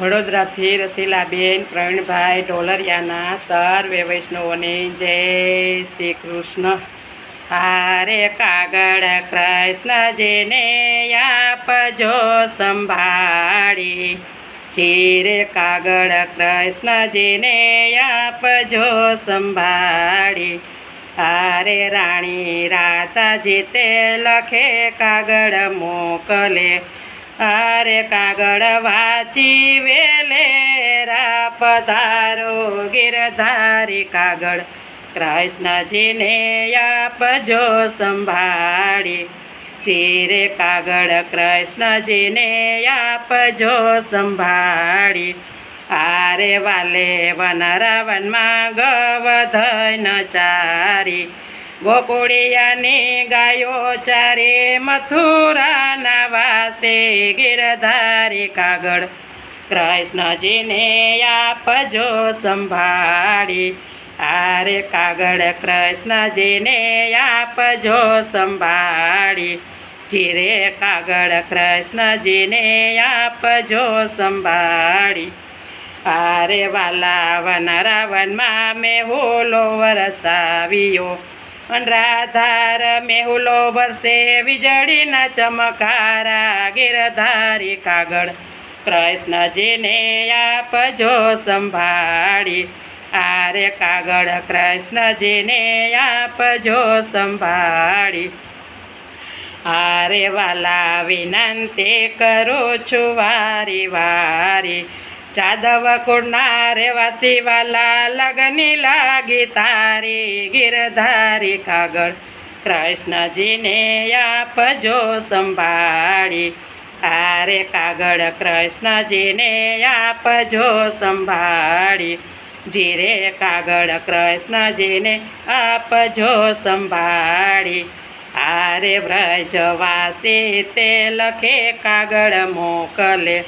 વડોદરાથી રસીલાબેન પ્રવીણભાઈ ઢોલરિયાના સર્વે વૈષ્ણવોને જય શ્રી કૃષ્ણ. હારે કાગળ કૃષ્ણ જેને આપજો સંભાળી. ચીરે કાગળ કૃષ્ણ જેને આપજો સંભાળી. હારે રાણી રાતાજી તે લખે કાગળ મોકલે. હારે કાગળ વાંચી વેલે પધારો ગિરધારી કાગળ. કૃષ્ણજીને આપજો સંભાળી. ચીરે કાગળ કૃષ્ણજીને આપજો સંભાળી. આરે વાલે વનરાવનમાં ગવધન ચારી. ગોકુળિયાની ગાયો ચારે, મથુરાના વાસે, ગિરધારી કાગળ. કૃષ્ણજીને આપજો સંભાળી આરે કાગળ કૃષ્ણજીને આપજો સંભાળી. ચીરે કાગળ કૃષ્ણજીને આપજો સંભાળી. આરે વાલા વન રાવણમાં હોલો વરસાવ્યો. રાધાર મેહુલો વરસે વીજળીના ચમકારા, ગિરધારી કાગળ. કૃષ્ણજીને આપજો સંભાળી, આરે કાગળ, કૃષ્ણજીને આપજો સંભાળી. આરે વાલા વિનંતી કરું છું, વારી વારી. જાદવ કુળના રેવાસી વાલા લગની લાગી તારી ગિરધારી કાગળ. કૃષ્ણજીને આપજો સંભાળી. આરે કાગળ, કૃષ્ણજીને આપજો સંભાળી. જીરે કાગળ, કૃષ્ણજીને આપજો સંભાળી. આરે વ્રજવાસી તે લખે કાગળ મોકલે.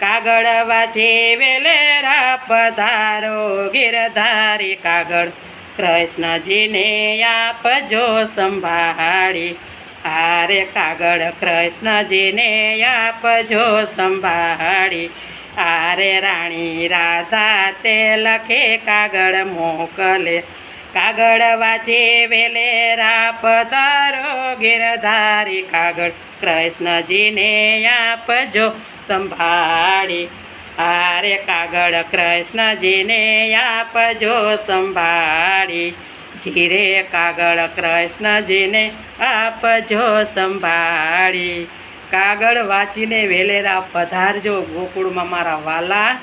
કાગળ વાંચી વેલેરા પધારો ગિરધારી કાગળ. કૃષ્ણજીને આપજો સંભાળી. આરે કાગળ કૃષ્ણજીને આપજો સંભાળી. આરે રાણી રાધા તે લખે કાગળ મોકલે. કાગળ વાંચે વેલેરા પધારો ગિરધારી કાગળ. કૃષ્ણજીને આપજો સંભાળી. આરે કાગળ કૃષ્ણજીને આપજો સંભાળી. જીરે કાગળ કૃષ્ણજીને આપજો સંભાળી. કાગળ વાંચીને વેલેરા પધારજો ગોકુળમાં મારા વાલા.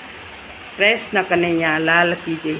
કૃષ્ણ કનૈયા લાલ કી જય